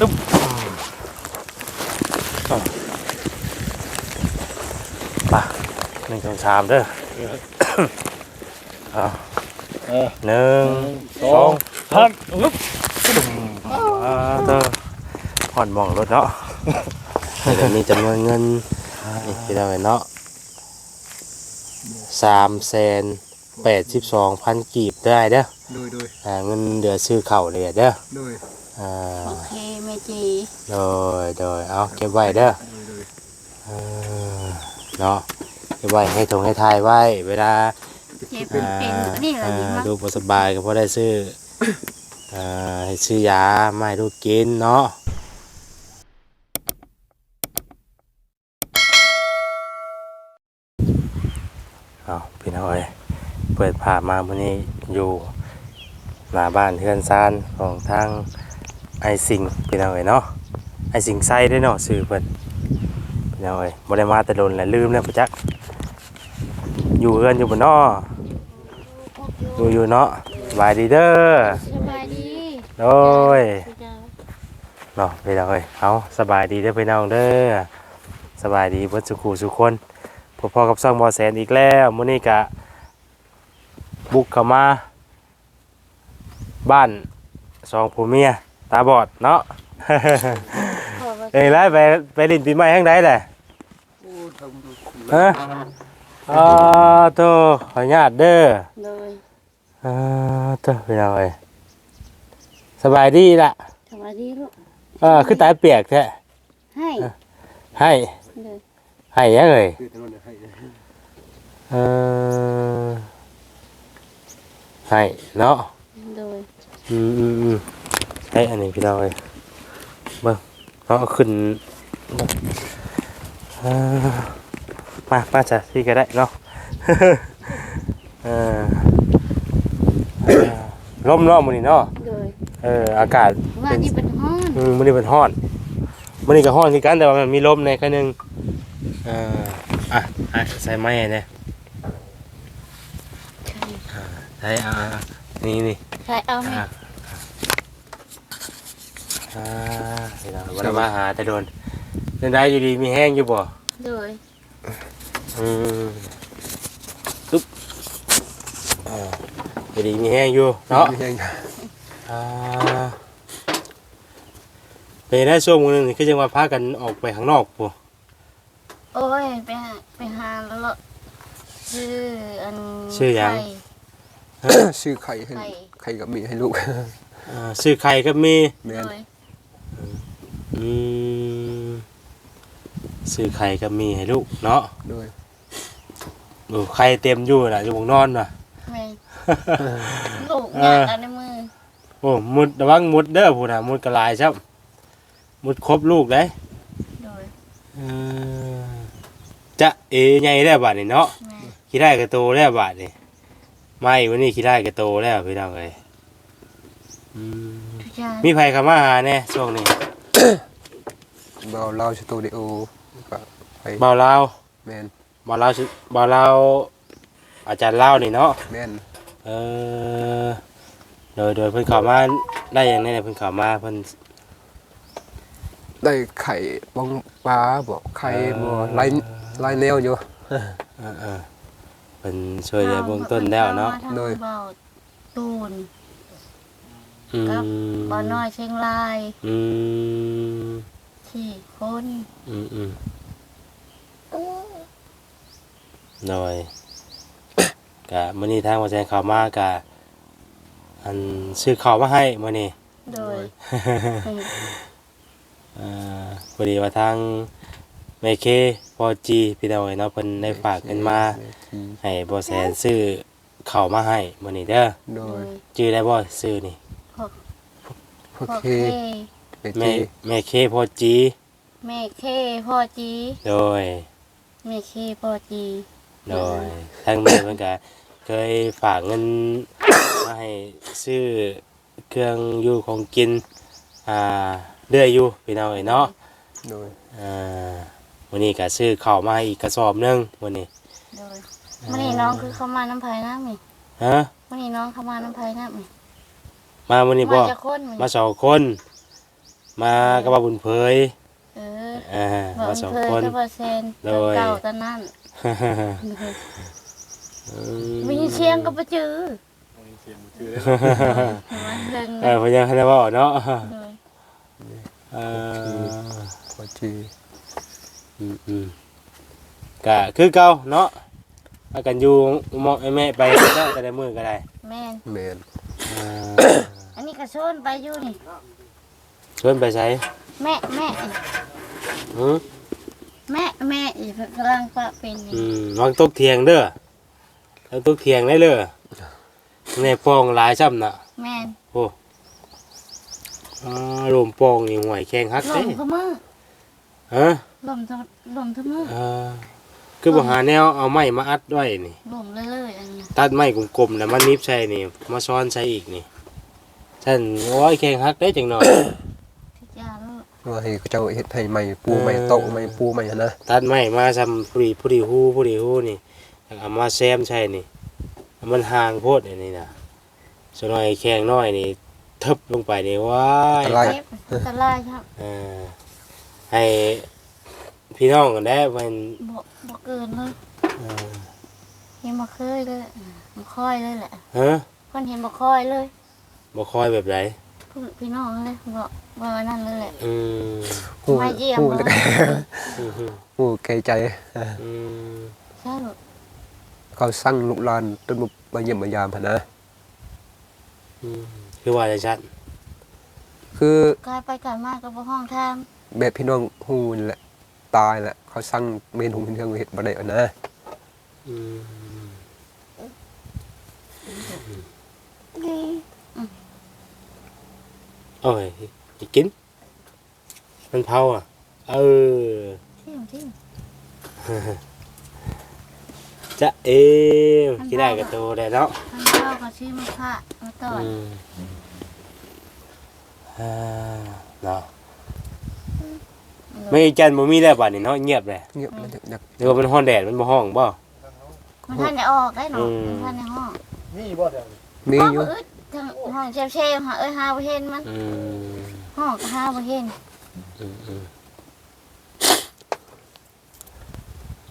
ตึ๊บอะไปหนึ่งสองสามเด้อเอาเออหนึ่งสองพักอึ๊บอ่าเด้อผ่อนหมองรถเนาะเดี๋ยวมีจำนวนเงินนี่พี่น้องเห็นเนาะสามแสนแปดสิบสองพันกีบได้เด้อโดยโดยอ่าเงินเดือซื้อเข่าวเลยเด้อโดยอ่าโอเค แม่จีโดยโดยเอาเก็บไว้เด้อโดยโดยเออเนาะเก็บไว้ให้ทงให้ทายไว้ เวลาเจ็บเป็นเป็นนี่แหละอ่าดีมากลูกบ่สบายก็พอได้ซื้ออ่าให้ซื้อยามาให้ลูกกินเนาะเอาพี่น้องเอ้ยเปิดภาพมามื้อนี้อยู่หน้าบ้านเฮือนซานของทาง ไอสิงพี่น้องเอ้ยเนาะไอสิงไซได้อเนาะชื่อเพิ่นพี่น้องเอ้ยบ่ได้มาแต่โดนแล้วลืมแล้วปะจักอยู่เฮือนอยู่บ่เนาะอยู่อยู่เนาะสบายดีเด้อสบายดีโดยเนาะพี่น้องเอ้ยเอาสบายดีเด้อพี่น้องเด้อสบายดีเบิดสุขุสุขคนพอๆกับซ่องบอแสนอีกแล้วมื้อนี้กะบุกเข้ามา บ้านสองผัวเมีย ตาบอดเนาะ เอ้ยไล่ไปไปลินปีใหม่ข้างใดแหละโอ้ทำดูคุ้มฮะอ่าโตขออนุญาตเด้อโดยอ่าโตพี่น้องเอ้ยสบายดีล่ะสบายดีลูกเออคือตายเปียกแท้ให้ให้เลยให้ยังเลยคือถนนให้เออให้เนาะโดยอืมอืมอืม ให้อันนี้พี่น้องเอ้ยเบิ่งเอาขึ้นเออมามาจ้ะที่ก็ได้เนาะเออเออลมเนาะมื้อนี้เนาะโดยเอออากาศว่าเป็นที่เป็นห้อนอืมมื้อนี้เป็นฮ้อนมื้อนี้ก็ฮ้อนคือกันแต่ว่ามันมีลมในแค่นึงเอ่ออะอะใส่ไม้เนี่ยใส่อ่านี่นี่ใช่เอาไหม อะอ่าเดี๋ยวเราวันมาหาแต่โดนเดินได้อยู่ดีมีแห้งอยู่บ่ โดยอืมตุ๊บอ่าอยู่ดีมีแห้งอยู่เนาะมีแห้งอ่าเป็นได้ช่วงนึงนี่คือจังว่าพากันออกไปข้างนอกปูโอ้ยไปหาไปหาแล้วละชื่ออันชื่อหยังไข่ซื้อไข่ให้ไข่ไข่กับมีให้ลูกอ่าซื้อไข่ก็มีแม่นโดยอื มซื้อไข่ก็มีให้ลูกเนาะโดยโอ้ไข่เต็มอยู่น่ะอยู่บนนอนน่ะ แม่ลูกเนี่ยเอาในมือโอ้มุดระวังมุดเด้อพูดน่ะมุดกระลายครับมุดครบลูกได้โดยเออจะเอใหญ่แล้วบาดนี่เนาะแม่ขี้ได้กระโตแล้วบาดนี่ไม่วันนี้ขี้ได้กระโตแล้วพี่น้องเอ้ยอืมทุกอย่างมีไผเข้ามาหาแน่ช่วงนี้ เบาเราสตูดิโอก็ไปเบาลาวแม่นเบาลาวสิเบาลาวอาจารย์ลาวนี่เนาะ แม่นเออโดยโดยเพิ่นเข้ามาได้อย่างนี้เพิ่นเข้ามาเพิ่น ได้ไข่บองปลาบ่ไข่บ่ลายลายแนวอยู่ เออเออเพิ่นช่วยเหลือเบื้องต้นแล้วเนาะโดย เบาตูนอืครับมบ่อน้อยเชียงรายอืม ที่คนอืมอืมโดยกะมื้อนี้ทางว่าแจ้งข่าวมากะ อันซื้อข้าวมาให้มื้อนี้ โดยอ่าพอดีว่าทางเมเคพอจีพี่ดาวเนาะเพิ่นได้ฝากเงินมา ให้บ่แสนซื้อข้าวมาให้มื้อนี้เด้อโดโดยยชื่อได้บ่ซื้อนี่โอพ่อเคเค เมแม่แม่เคพอจี แม่เคพ่อจีโดย แม่เคพ่อจี โดยทางแม่เพิ่นก็เคยฝากเงินมาให้ซื้อเครื่องอยู่ของกิน อ่าเรื่อยอยู่พี่น้องเอ้ยเนาะโดยอ่าวันนี้ก็ซื้อข้าวมาให้อีกกระสอบหนึงวันนี้โดยมื่อนี้น้องคือเข้ามาน้ำไผ่น้ำนี่ฮะมื่อนี้น้องเข้ามาน้ำไผ่น้ำนี่มาวันนี้บ่มาจากคนมาสองคน มากับว่าบุญเพยเอออ่าบอกมาสองเคยคน ก็บ่เซนโดย เก่าตอนนั้นอืมีเชียงก็บ่จื้อมันเรื่องเออพยังให้ได้เว้าเนาะเลยเออพอจีอืมอืมก็คือเก่าเนาะพากันอยู่หมอแม่ไปได้แต่ละมื้อก็ได้แม่นแมน อ่าอันนี้ก็ชวนไปอยู่นี่ ชวนไปไสแม่แม่หือแม่แม่อีกกำลังปะเป็นอืนี่มวางตกเถียงเด้อวางตกเถียงได้เลยในปองหลายซ้ำน่ะแม่นโอ้อ่าลมปองนี่ห่วยแข้งฮักลเด้มทุกมือฮะลมทุกลมทุกมืออ่าคือบ่หาแนวเอาไม้มาอัดไว้นี่ ลมเรื่อยๆอันนี้ตัดไม้กลมๆแล้วมันนิบใส่นี่ มาซ้อนใส่อีกนี่ท่านโอ้ยแข้งฮักได้จังหน่อยที่ยาลูก ว่าให้เจ้าเฮ็ดให้ใหม่ปูใหม่โต๊ะใหม่ปูใหม่หั่นนะตัดไม้มาซำผู้ดีผู้ดีฮู้ผู้ดีฮู้นี่แล้วเอามาแซมใช่นี่มันห่างโพดอันนี้น่ะสน้อยแข้งน้อยนี่ทึบลงไปนี่ว้ายอะไรเจ็บอันตรายครับเออให้พี่น้องกันได้มันบ่บ่เกินเลยเออเห็นบ่เคยเลยบ่ค่อยเลยแหละฮะเพิ่นเห็นบ่ค่อยเลยบ่คอยแบบไหน พี่พี่น้องเลยบ่บ่นั่นเลยแหละ อืมฮู้มาเยี่ยมฮู้บ่แล้วก็อืมฮู้ไกลใจอืมใช่ลูกเขาสั่งลูกหลานจนมาเยี่ยมมายามหั่นนะ อืมคือว่าจังซั่นคือกายไปกายมาก็บ่ห้องทางแบบพี่น้องฮู้นี่แหละตายแหละเขาสั่งเมนหุงเฮืองเฮ็ดบ่ได้เอานะอืม โอ้ยอีกกิน มันเผาอะ เออ ที่อยู่ที่จะเอมกินได้กับตัวได้เนาะมันเข้ากับชื่อมันค่ะมาต่อยอืมอ่าเนาะไม่จันบ่มีแล้วบัดนี้เนาะเงียบเลยเงียบแล้วอยากเดี๋ยวมันฮ้อนแดดมันบ่ห้องบ่ มันท่านได้ออกได้เนาะอืม มันท่านในห้องมีห้อองยู่อึด ทางห้องเชฟเชฟหาเอ้ยหาบ่เห็นมันอืมห้องก็หาบ่เห็นอืมอืม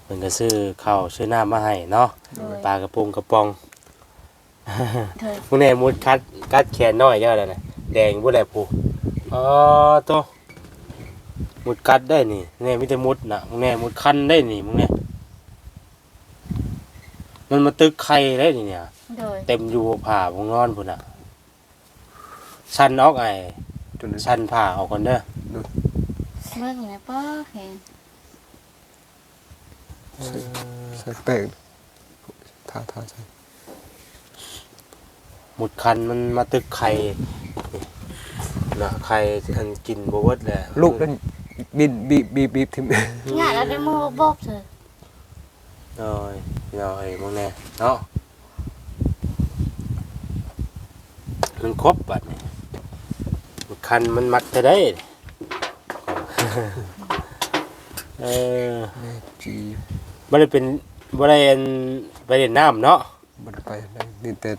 เพิ่นก็ซื้อข้าวซื้อน้ำมาให้เนาะโดยปลากระพงกระป๋องเถยมึงแน่มุดคัดกัดแขนน้อยเจ้าแล้วน่ะแดงบ่ได้ผูอ๋อโตมุดกัดได้นี่แน่มีแต่มุดน่ะมึงแน่มุดคันได้นี่มึงแน่ มันมาตึกไข่ได้นี่เนี่ย โดยเต็มอยู่ผ่าพงนอนพุ่นน่ะชันออกไอ้จนชันผ่าออกก่อนเด้อเบิ่งแม่ป้อเห็นใส่แป้งทาทาใส่หมุดคันมันมาตึกไข่นี่น่ะไข่อันกินบ่เบิดแหละลูกนั่นบินบีบบีบบีบทิ่มงานแล้วได้มือบอกเถอะ น้อยน้อยมึงแน่เนาะมันครบบัดนี่หมุดคันมันมัดจะได้ เออแม่จีบ่ได้เป็นบ่ได้อันไปเล่นน้ำเนาะบ่ได้ไปได้นี่แต่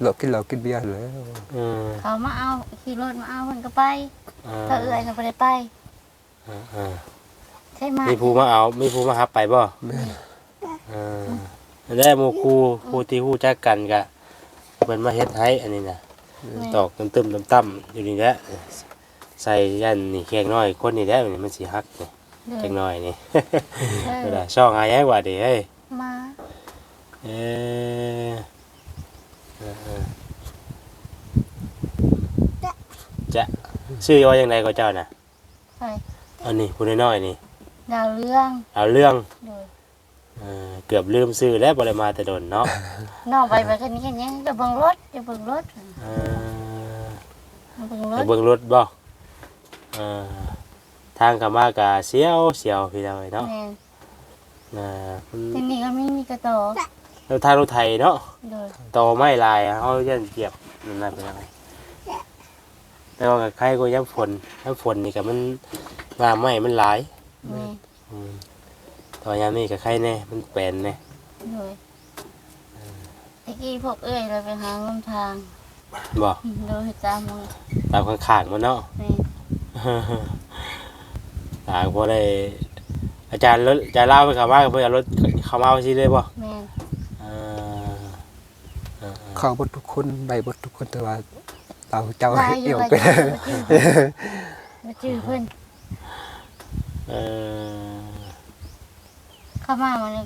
เหล้ากินเหล้ากินเบียร์แล้วอืมเขามาเอาขี่รถมาเอาเพิ่นก็ไปอ่าถ้าเอื้อยก็บ่ได้ไปอ่าอ่าใช่ไหมมีผู้มาเอา มีผู้มาหับไปบ่แม่นอ่า ได้หมู่ครูครูที่ฮู้จักกันก็เพิ่นมาเฮ็ดให้อันนี้น่ะตอกตึมๆต่ำๆอยู่นี่แหละใส่ยันนี่แข็งน้อยคนนี่แหละนี่มันสิฮักนี่เด้แข็งอน้อยนี่เอเวอลาช่องหาแยกว่าดิเฮ้ยมาเออเออเออจะชื่อว่าอย่างไรก็เจ้าน่ะไปอันนี้ผู้น้อยๆนี่ดาวเรื่องเอาเรื่องโดย เออเกือบลืมซื้อแล้วบ่ได้มาแต่โดนเนาะน้องไปไปคันนี้คันนี้จะเบิ่งรถจะเบิ่งรถเออเบิ่งรไปถเบิ่งรถบ่เออทางกลับมากะเสียวเสียวพี่น้อยเนาะแม่นอ่ามันทีนี้ก็ไม่มีกระโตแล้วทางรถไถเนาะโดยโตไม่ลายอะเขายันเกียบนั่นน่ะเป็นยังไงแต่ว่ากับใครก็ย้ำฝนย้ำฝนนี่กับมันงามไม่มันหลายแม่อืม แตอนยามนี่กับใครแน่มันแปลนแน่โดยตะกี้พวกเอ้ยเราไปหาลมทางบอกโดยตามมึงตามข้างๆมันเนาะแม่ตาพอได้ อาจารย์รถอาจารย์เล่าไปเขามาเพื่อเอารถเขามาเอาสิเลยบ่แม่นเออเออเข้าบททุกคนได้บททุกคนแต่ว่าเราเจ้าลายอเอี่ยู่ยวกับไปมาชื่อเพิ่นเออ เข้ามาวันนี้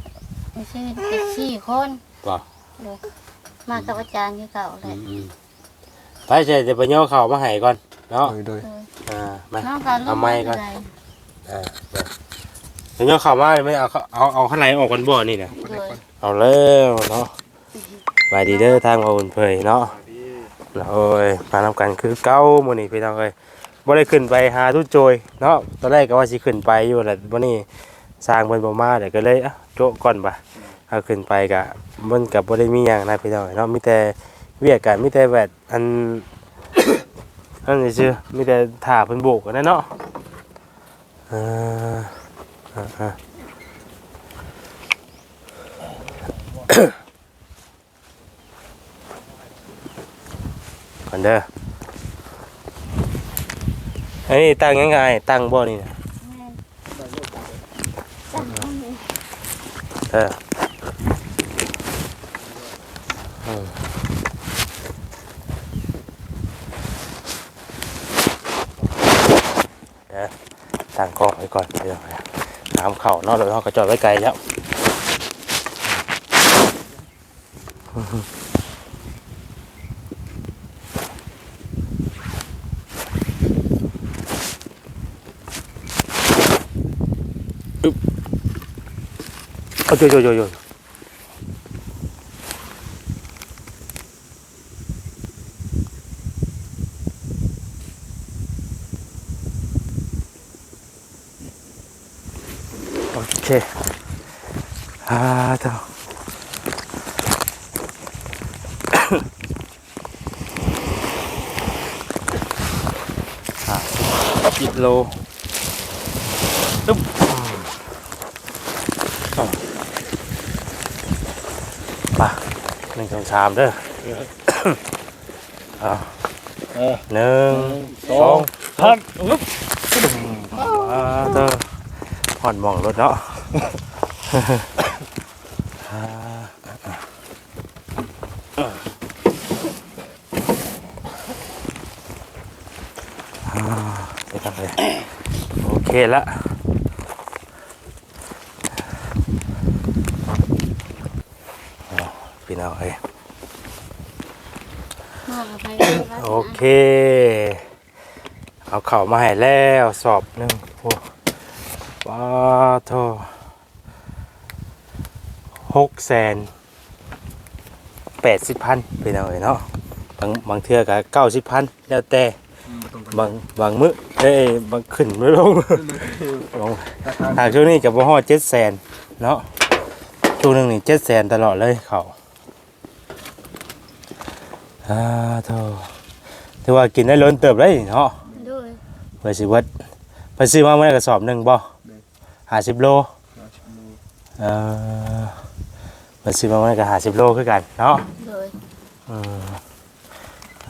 มีชื่อเจ็ดสี่คนบ่เลยมากับอาจารย์ที่เก่าเลอืยมอืมไปเสร็จจะไปย่อเข่ามาให้ก่อนเนาะโดยโดยเลยอ่ามาน้องกันลูเอากไม้ก่อนเลยอ่าเดี๋ยวย่อเข่ามาไม่เอาเอาเอาข้างในออกก่อนบ่นี่นะเลยเอาแล้วเนาะไปดีเด้อทางมาอุ่นเผยเนาะแล้วโอ้ยมาทำกันคือเก้ามื้อนี้พี่น้องเอ้ยบ่ได้ขึ้นไปหาทุกโจยเนาะตอนแรกก็ว่าสิขึ้นไปอยู่แหละวันนี้ สร้างเพิ่นบ่มาเดี๋ยวก็เลยอะโจะก่อนบ่ะเอาขึ้นไปก็มันก็บ่ได้มีหยังนะพี่น้องเอ้ยเนาะมีแต่เวียกกันมีแต่แบบอัน อันนี้ชื่อมีแต่ถ่าเพิ่นโบกกันนะเนาะเอออ่าอ่าก่อนเด้ออันนี้ตั้งยังไงตั้งบ่นี่นะ แม่นจังเอาเลย เอออืมเดี๋ยวตั้งกล้องไว้ก่อนเดี๋ยวน้ำเข่านอกเลยเขาก็จอดไว้ไกลแล้ว โอ้ยโยโยโยโยโอเคอ่าเจ้าอ่าสิบโลอึ๊บ มาห นึ่งสองสามเด้อเอาหนึ่งสองสามอึ๊บมาเด้อผ่อนหมองรถเนาะอ่าอ่าเดี๋ยวกันเลยโอเคละพี่น้องเอ้ย มากับไปเลยว่า โอเค เอาเข่ามาให้แล้วสอบหนึ่งโอ้ว้าโทหกแสนแปดสิบพันพี่น้องเอ้ยเนาะบางบางเทื่อก็เก้าสิบพันแล้วแต่บางบางมื้อเอ้ยบางขึ้นไม่ลงลงหากช่วงนี้กับบ่ฮอดเจ็ดแสนเนาะช่วงหนึงนี่เจ็ดแสนตลอดเลยเขาอ่าโธ่ ถือว่ากินได้ล้นเติบเลยเนาะด้วยไปสิเวัดไปซื้อมาเมื่อไหร่กระสอบหนึ่งบ่หาสิบโลเออไปซื้อมาเมื่อไหร่ก็หาสิบโลคือกันเนาะด้วยอืม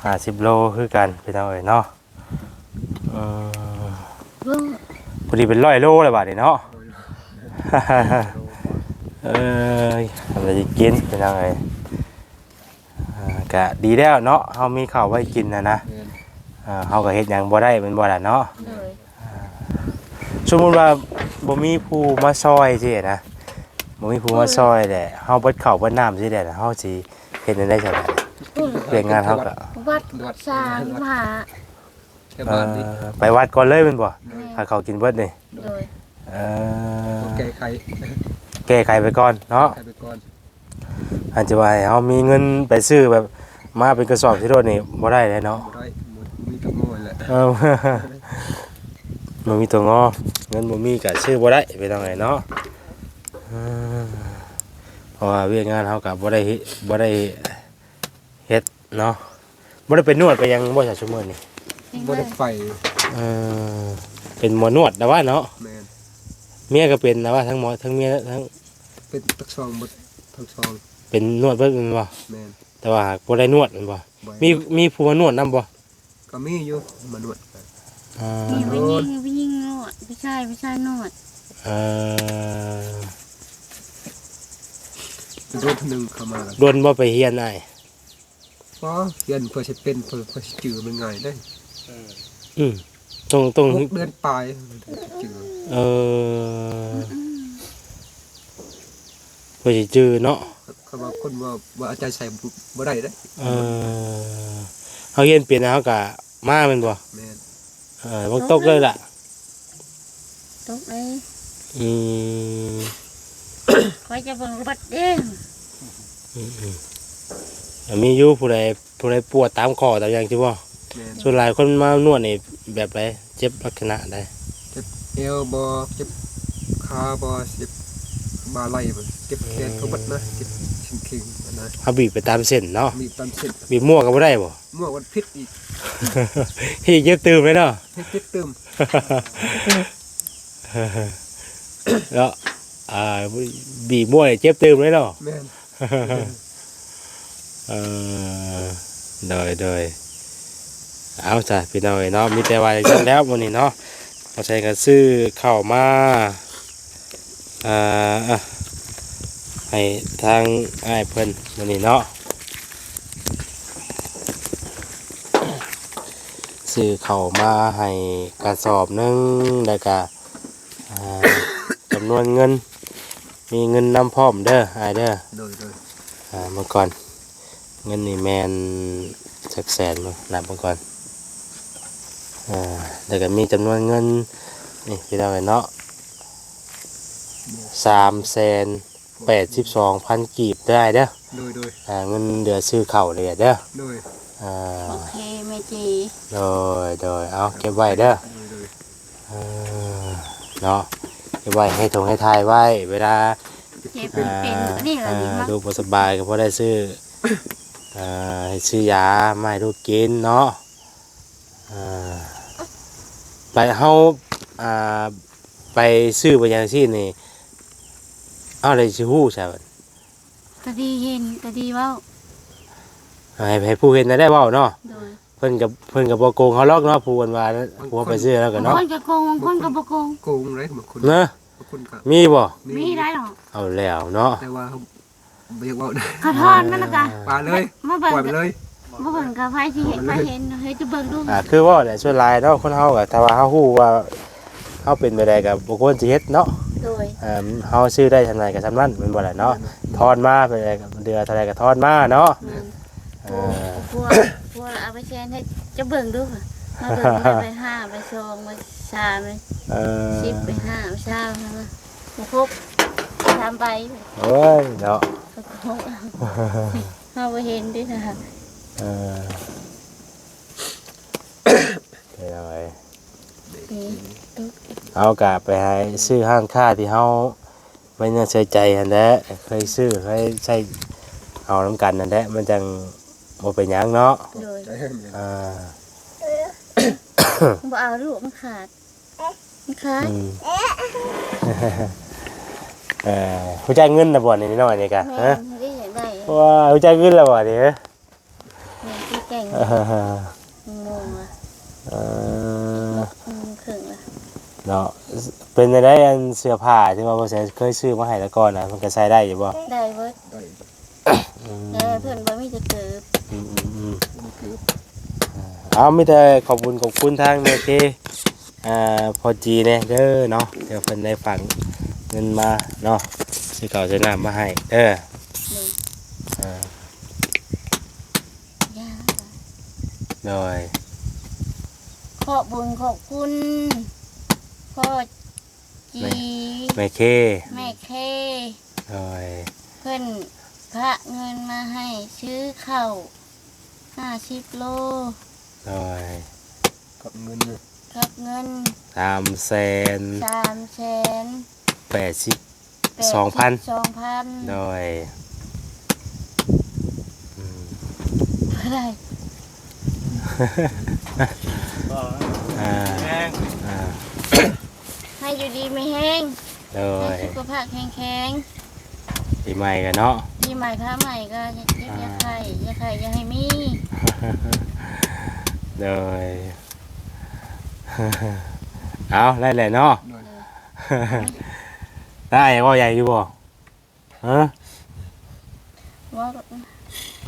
หาสิบโลคือกันพี่น้องเอ้ยเนาะอืมเบิ่งพอดีเป็นร้อยโลเลยบาดนี้เนาะ เอ้ยอะไรจะกินพี่น้องเอ้ยอ่า ก็ดีแล้วเนาะเฮามีข้าวไว้กินนะนะอ่าเฮาก็เฮ็ดหยังบ่ได้แมันบ่ล่ะเนาะด้วยสมมุติว่าบ่มีผู้มาซอยสินะบ่มีผู้มาซอยแหละเฮาเบิดข้าวเบิดน้ำสิได้ล่ะเฮาสิเฮ็ดได้จังได๋พุ่นเรียนงานเฮาก็วัดสามหาแค่เอ่บ้านนี่อไปวัดก่อนเลยแม่นบ่แม่ถ้าเขากินเบิดนี่ด้วยเอ่อแก้ไขแก้ไขไปก่อนเนาะ ไขไปก่อน อาจจะว่าให้เฮามีเงินไปซื้อแบบ มาเป็นกระสอบที่รถนี่บ่ได้เลยเนาะบ่ได้หมดมีกับโง่แหละเออมันมีตัวงอเงินบ่มีก็ซื้อบ่ได้ไปทางไหนเนาะอืมเพราะว่าเวียกงานเฮาก็บ่ได้เฮ็ดบ่ได้เฮ็ดเนาะบ่ได้เป็นนวดไปยังบ่ใช่ชั่วโมงนี่บ่ได้ไฟเออเป็นหมอนวดนะว่าเนาะแม่นเมียก็เป็นนะว่าทั้งหมอทั้งเมียทั้งเป็นตักซองหมดทั้งซองเป็นนวดเบิดแม่นบ่แม่น แต่ว่าหากบ่ได้นวดแม่นบ่บ่มีมีผู้มานวดนํบ่ก็มีอยู่มานวดออ่ามีผู้หญิงผู้หญิงนวดผู้ชายผู้ชายนวดเออโดนหนึ่งเข้ามาโดนบ่ไปเฮียนอ้ายเพราะเรียนเพื่อจะเป็นเพื่อเพื่อจะจือมันง่ายได้อืมตรงตรงหกเดือนปลายจือเออเพื่อสิจื้อเนาะ เขาบอกคนว่าว่าอาจารย์ใส่บ่ได้ได้เออเฮาเฮียนเปลี่ยนแล้วเฮาก็มาแม่นบ่แม่นเออบ่ตกเลยล่ะ ตกเลยอืมคอยจะเบิ่งบัดเด้งอืมอืมอะมีอยู่ผู้ใดผู้ใดปวดตามคอตามอย่างที่บ่แม่นส่วนหลายคนมานวดนี่แบบไรเจ็บลักษณะใดเอวบ่เจ็บขาบ่เจ็บบ่าไหล่บ่เจ็บแขนเขาบัดนะเจ็บ ชิงๆอันนะเขาบีบไปตามเส้นเนาะมีตามเส้นบีบมั่วก็บ่ได้บ่เมื่อวันพิษอีกที่เย็บตืมเลยเนาะให้พิษเติมแล้วอ่าบีบมั่วนี่เจ็บตืมเลยเนาะแม่นเออโดยโดยเอาจ้ะพี่น้อยเนาะมีแต่ว่าอย่างนั้นแล้ววันนี้เนาะเราใช้กันซื้อเข้าวมาอ่าอะ ให้ทางอ้ายเพิ่นวันนี้เนาะซื้อเข้าวมาให้กระสอบหนึงแล้วก็อ่าจำนวนเงิน มีเงินนำพร้อมเด้ออ้ายเด้อโดยโดยอ่าเมื่อก่อนเงินนี่แมนสักแสนมั้งนับเมื่อก่อนอ่าแล้วก็มีจำนวนเงินนี่พี่เราเนาะสามแสน แปดสิบสองพันกีบได้เด้อโดยโดยอ่าเงินเดือซื้อเข่าวเลยเด้อโดยอ่าโอเคแม่จีโดยโดยเอาเก็บไว้เด้อโดยโดยอ่าเนาะเก็บไว้ให้ทงให้ทายไว้ เวลาเจ็บเป็นเป็นอันนี่เหรออ่าดีมากลูกบ่สบายก็พอได้ซื้ออ่าให้ซื้อยามาให้ลูกกินเนาะอ่าไปเฮาอ่าไปซื้อไปอย่างซี่นี่ เอาอะไรสิฮู้ใช่บ่ตะดีเห็นตะดีเว้าให้ให้ผู้เห็นน่ะได้เว้าเนาะโดยเพิ่นกับเพิ่นก็บ่โกงเขาหรอกเนาะผู้เพิ่นว่าผู้ไปซื้อแล้วก็บางเนาะคนก็โกงบางคนก็บ่โกง โกงไรบางคนเนาะบางคนก็มีบ่มีได้หรอเอาแล้วเนาะแต่ว่าเขาบ่อยากเว้าได้เขาทอนมันนะกะปาเลยมาเบิ่งปล่อยไปเลย มาเบิ่งกับไผสิเห็นไผเห็นเฮ้ยจะเบิ่งดูอ่าคือว่าแหละส่วนหลายเนาะคนเฮาก็ถ้าว่าเฮาฮู้ว่าเฮาเป็นไปได้ก็บ่ควรสิเฮ็ดเนาะ โดย เอ่อเฮาซื้อได้ทำไรกับทำนั้นแมันบ่ล่ะเนาะทอนมาเป็นไรกับเดือเท่าไรก็ทอนมาเนาะแม่นเอพวกอพวกพวกเอาไปแชร์ให้จะเบิ่งดูค่ะมาเบิ่งมาไปห้าไปสองไปสามไปเออสิบไปห้าไปเช้ามาบ่ครบทำไปโอ้ยเนาะก็ครบเอาไปเห็นดิค่ะเออเดี๋ยวเอาไว้นี่ เอากะไปให้ซื้อห้างค่าที่เฮาไว้เนื้อใช้ใจหั่นแหละเคยซื้อเคยใช้เอาน้ำกันนั่นแหละมันจังบ่เป็นหยังเนาะโดยใจให้มันอ่าบ่เอาลูกมันขาดมันขาดอืมเออผู้จ่ายเงินน่ะบ่นี่น้อยนี่กะแม่ฮะไม่ได้อยากได้ว้าผู้จ่ายเงินแล้วบ่นี่เอ้ยแม่ที่แก่งเออ งงอะเอออืมครึ่งละ เนาะเป็นได้อันเสื้อผ้าที่ว่าบ่ใส่เคยซื้อมาให้แล้วก่อนนะมันก็ใส่ได้อยู่บ่ได้เบิดได้อืมแต่เพิ่นบ่มีจะเกิดอืมอืมอืมบ่คือเอามีแต่ขอบคุณขอบคุณทางเมเคอ่าพอจีเนี่ยเด้อเนาะเดี๋ยวเพิ่นได้ฝังเงินมาเนาะซื้อเก่าวซื้อน้ำมาให้เด้อนี่อ่าย่าโดยขอบบุญขอบคุณ พ่อจีเมเคแม่เค โดยเพิ่นพระเงินมาให้ซื้อข้าวห้าสิบโลโดยกับเงินเนี่ยครับเงินสามแสนสามแสนแปดสิบสองพันสองพันโดยอืมอะไร อ่าอ่าให้ อยู่ดีไม่แห้งโดให้ยสุขภาพแข็งแข็งปีใหม่กันเนาะ ปีใหม่ค้าใหม่ก็อย่าเจ็บอย่าไข้อย่าไข้อย่าให้มี โดย เอาได้แหละเนาะโดยได้ว่าใหญ่อยู่บ่ฮะว่า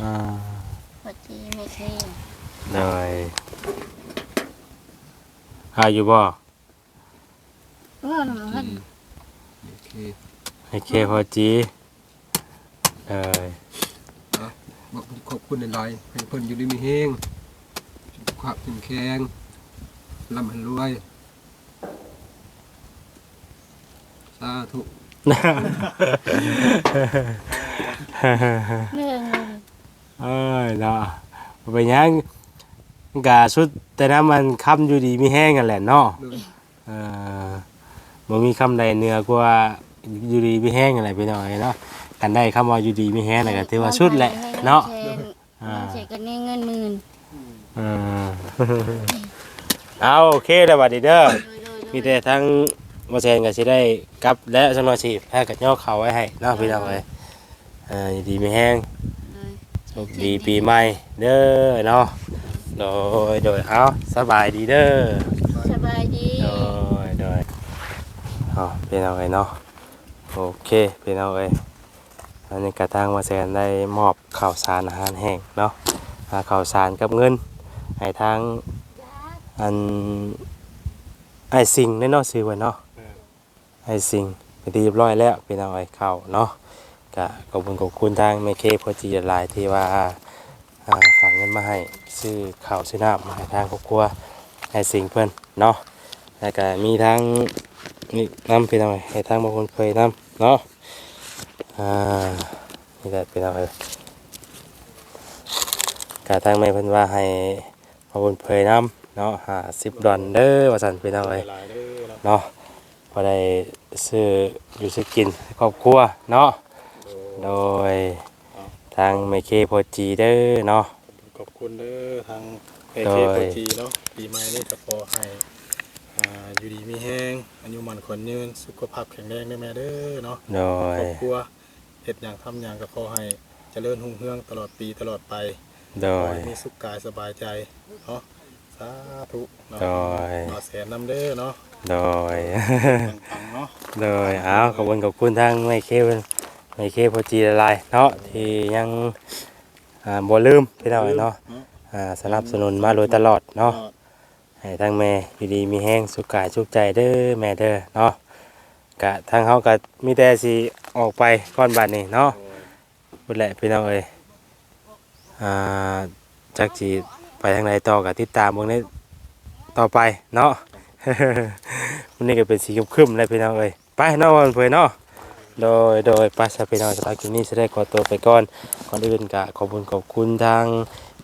อ่าพอจีไม่เคยเลยหาอยู่บ่ ว่าหนูมันโอเคให้เคพอจีเลยบอกขอบคุณหลายๆให้เพิ่นอยู่ดีมีแห้งสุขภาพเข้มแข็งร่ำให้รวยสาธุเรื่องเอ้ยเนาะบ่เป็นหยังกะสุดแต่นั้นมันคำอยู่ดีมีแห้งกันแหละเนาะ โดย เออ บ่มีคำใดเหนือกว่าอยู่ดีมีแห้งอะไรไปหน่อยเนาะกันได้คำว่าอยู่ดีมีแห้งน่ะก็ถือว่าสุดแหละเนาะอ่าเสียกันนี่เงินหมื่นอืมเอาโอเคแล้วบัดนี้เด้อโดยโดยมีแต่ทั้งบ่แซนก็สิได้กลับและสมาชิกแพ้กับย่อเขาไว้ให้เนาะพี่น้องเอ้ยเอ่าอยู่ดีมีแห้งโดยโชคดีปีใหม่เด้อเนาะโดยโดยเอาสบายดีเด้อสบายดีโดยโดย เอาพี่น้องเอ้ยเนาะโอเคพี่น้องเอ้ยอันนี้กระทั่งมาแซนได้มอบข้าวสารอาหารแห้งเนาะอ่าข้าวสารกับเงินให้ทางอันไอสิ่งได้นาะซื้อไว้เนาะไอสิ่งเป็นที่เรียบร้อยแล้วพี่น้องเอ้ยเข้าเนาะก็ขอบคุณขอบคุณทางเมเคพอจีหลายที่ว่าฝากเงินมาให้ซื้อข้าวซื้อน้ำมาให้ทางครอบครัวไอสิ่งเพิ่อนเนาะแล้วก็มีทั้ง นี่น้ำเป็นอะไรให้ทั้งบางคนเคยน้ำเนาะอ่านี่แหละเป็นอะไรกาทั้งไม่เพิ่นว่าให้บางคนเคยน้ำเนาะหาสิบดอนเด้อว่าสันเป็นอะไรเนาะพอได้ซื้ออยู่ซื้อกินครอบครัวเนาะโดยทางไมเคโพจีเด้อเนาะขอบคุณเด้อทางเพโดเคยโปรจีเนาะปีใหม่นี่ก็ขอให้ อ่าอยู่ดีมีแห้งอายุมันคนยืนสุขภาพแข็งแรงได้แม่เด้อเนาะโดครอยบครัวเฮ็ดอย่างทำอย่างก็ขอให้เจริญรุ่งเรืองตลอดปีตลอดไปโดขอยให้มีสุขกายสบายใจเนาะสาธุเนาะโดยมาแสนน้ำเด้อเนาะโดยปังๆเนาะเลยเอาขอบคุณขอบคุณทางไมเคเพิ่นไมเคพอจีละลายเนาะที่ยังอ่าบ่ลืมพี่น้องเนาะอ่าสนับสนุนมาโดยตลอดเนาะ ให้ทางแม่อยู่ดีมีแห้งสุขกายสุขใจเด้อแม่เด้อเนาะกะทางเฮาก็มีแต่สิออกไปก่อนบัดนี้เนาะพุ่นแหละพี่น้องเอ้ยอ่าจักสิไปทางใดต่อก็ติดตามเบิ่งในต่อไปเนาะวันนี้ก็เป็นสีครึมๆเลยพี่น้องเอ้ยไปเนาะวันเพื่อนเนาะโดยโดยไปสพี่น้องสำหรับคลิปนี้จะได้ขอตัวไปก่อนก่อนอื่นก็ขอบคุณขอบคุณทาง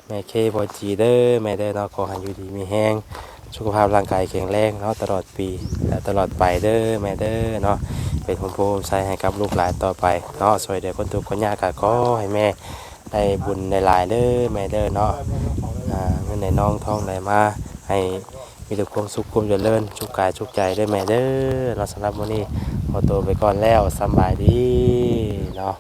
แม่เคบอจีเดอร์แม่เด้อเนาะขอให้อยู่ดีมีแห้งสุขภาพร่างกายแข็งแรงเนาะตลอดปีและตลอดไปเด้อแม่เด้อเนาะเป็นคนภูมิใจให้กับลูกหลานต่อไปเนาะสวยเดี๋ยวคนทุกคนยากก็ขอให้แม่ได้บุญได้หลายเด้อแม่เด้อเนาะอ่าเงินในน้องทองไหลมาให้มีแต่ความสุขความเจริญชุกกายชุกใจได้วยแม่เด้อเราสำหรับวันนี้ขอตัวไปก่อนแล้วสบายดีเนาะ